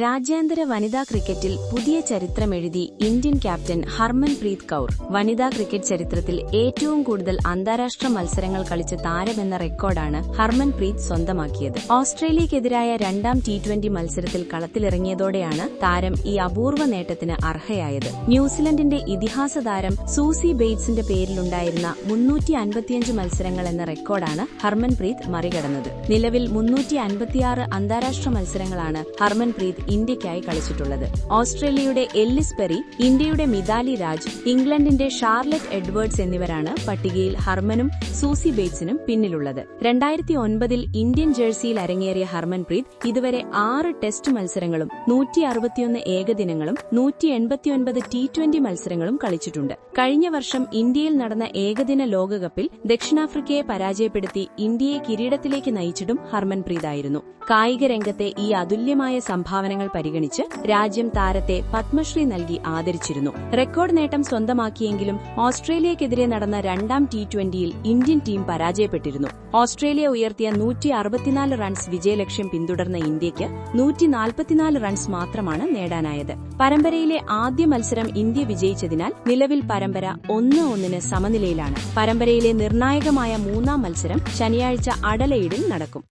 രാജ്യാന്തര വനിതാ ക്രിക്കറ്റിൽ പുതിയ ചരിത്രമെഴുതി ഇന്ത്യൻ ക്യാപ്റ്റൻ ഹർമൻപ്രീത് കൌർ. വനിതാ ക്രിക്കറ്റ് ചരിത്രത്തിൽ ഏറ്റവും കൂടുതൽ അന്താരാഷ്ട്ര മത്സരങ്ങൾ കളിച്ച താരമെന്ന റെക്കോർഡാണ് ഹർമൻപ്രീത് സ്വന്തമാക്കിയത്. ഓസ്ട്രേലിയക്കെതിരായ രണ്ടാം ടി ട്വന്റി മത്സരത്തിൽ കളത്തിലിറങ്ങിയതോടെയാണ് താരം ഈ അപൂർവ നേട്ടത്തിന് അർഹയായത്. ന്യൂസിലൻഡിന്റെ ഇതിഹാസ താരം സൂസി ബെയ്റ്റ്സിന്റെ പേരിലുണ്ടായിരുന്ന മുന്നൂറ്റി അൻപത്തിയഞ്ച് മത്സരങ്ങൾ എന്ന റെക്കോർഡാണ് ഹർമൻപ്രീത് മറികടന്നത്. നിലവിൽ മുന്നൂറ്റി അൻപത്തിയാറ് അന്താരാഷ്ട്ര മത്സരങ്ങളാണ് ഹർമൻപ്രീത് ഇന്ത്യയ്ക്കായി കളിച്ചിട്ടുള്ളത്. ഓസ്ട്രേലിയയുടെ എല്ലിസ് പെറി ഇന്ത്യയുടെ മിതാലി രാജ് ഇംഗ്ലണ്ടിന്റെ ഷാർലറ്റ് എഡ്വേർഡ്സ് എന്നിവരാണ് പട്ടികയിൽ ഹർമനും സൂസി ബേറ്റ്സിനും പിന്നിലുള്ളത്. രണ്ടായിരത്തി ഒൻപതിൽ ഇന്ത്യൻ ജേഴ്സിയിൽ അരങ്ങേറിയ ഹർമൻപ്രീത് ഇതുവരെ ആറ് ടെസ്റ്റ് മത്സരങ്ങളും നൂറ്റി അറുപത്തിയൊന്ന് ഏകദിനങ്ങളും നൂറ്റി എൺപത്തിയൊൻപത് ടി ട്വന്റി മത്സരങ്ങളും കളിച്ചിട്ടുണ്ട്. കഴിഞ്ഞ വർഷം ഇന്ത്യയിൽ നടന്ന ഏകദിന ലോകകപ്പിൽ ദക്ഷിണാഫ്രിക്കയെ പരാജയപ്പെടുത്തി ഇന്ത്യയെ കിരീടത്തിലേക്ക് നയിച്ചിട്ടും ഹർമൻപ്രീതായിരുന്നു കായിക രംഗത്തെ ഈ അതുല്യമായ സംഭാവനകൾ പരിഗണിച്ച് രാജ്യം താരത്തെ പത്മശ്രീ നൽകി ആദരിച്ചിരുന്നു. റെക്കോർഡ് നേട്ടം സ്വന്തമാക്കിയെങ്കിലും ഓസ്ട്രേലിയക്കെതിരെ നടന്ന രണ്ടാം ടി ട്വന്റിയിൽ ഇന്ത്യൻ ടീം പരാജയപ്പെട്ടിരുന്നു. ഓസ്ട്രേലിയ ഉയർത്തിയ നൂറ്റി അറുപത്തിനാല് റൺസ് വിജയലക്ഷ്യം പിന്തുടർന്ന ഇന്ത്യയ്ക്ക് നൂറ്റി നാൽപ്പത്തിനാല് റൺസ് മാത്രമാണ് നേടാനായത്. പരമ്പരയിലെ ആദ്യ മത്സരം ഇന്ത്യ വിജയിച്ചതിനാൽ നിലവിൽ പരമ്പര ഒന്ന് ഒന്നിന് സമനിലയിലാണ്. പരമ്പരയിലെ നിർണായകമായ മൂന്നാം മത്സരം ശനിയാഴ്ച അഡലയിഡിൽ നടക്കും.